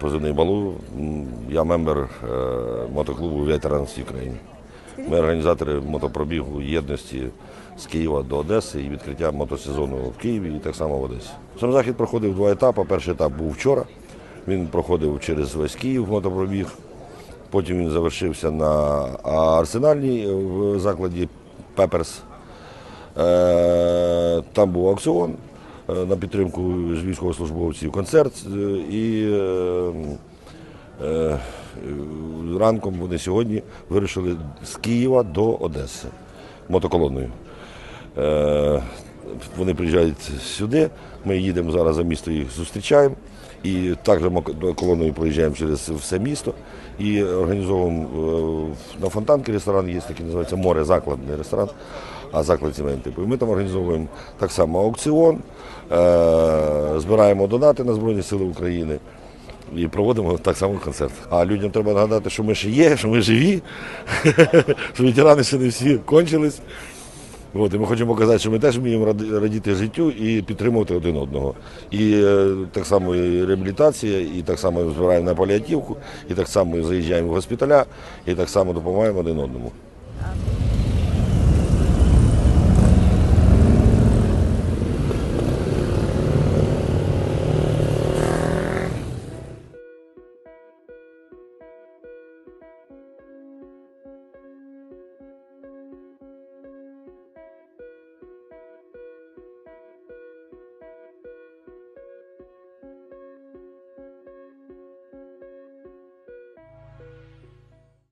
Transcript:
позивний Балу. Я мембер е, мотоклубу Ветеранс України. Ми організатори мотопробігу єдності з Києва до Одеси і відкриття мотосезону в Києві і так само в Одесі. Сам захід проходив два етапи. Перший етап був вчора. Він проходив через весь Київ мотопробіг. Потім він завершився на арсенальній в закладі Пеперс. Е, Там був аукціон е, на підтримку військовослужбовців, концерт е, і е, е, ранком вони сьогодні вирішили з Києва до Одеси мотоколоною. Е, Вони приїжджають сюди, ми їдемо зараз за місто, їх зустрічаємо. І також колоною проїжджаємо через все місто і організовуємо е, на фонтанки ресторан, є такий називається море заклад, ресторан, а заклад сімейний типу. Ми там організовуємо так само аукціон, е, збираємо донати на Збройні Сили України. І проводимо так само концерт. А людям треба нагадати, що ми ще є, що ми живі, що ветерани ще не всі кончились. От, і ми хочемо показати, що ми теж вміємо радіти життю і підтримувати один одного. І е, так само і реабілітація, і так само збираємо на паліативку, і так само заїжджаємо в госпіталя, і так само допомагаємо один одному.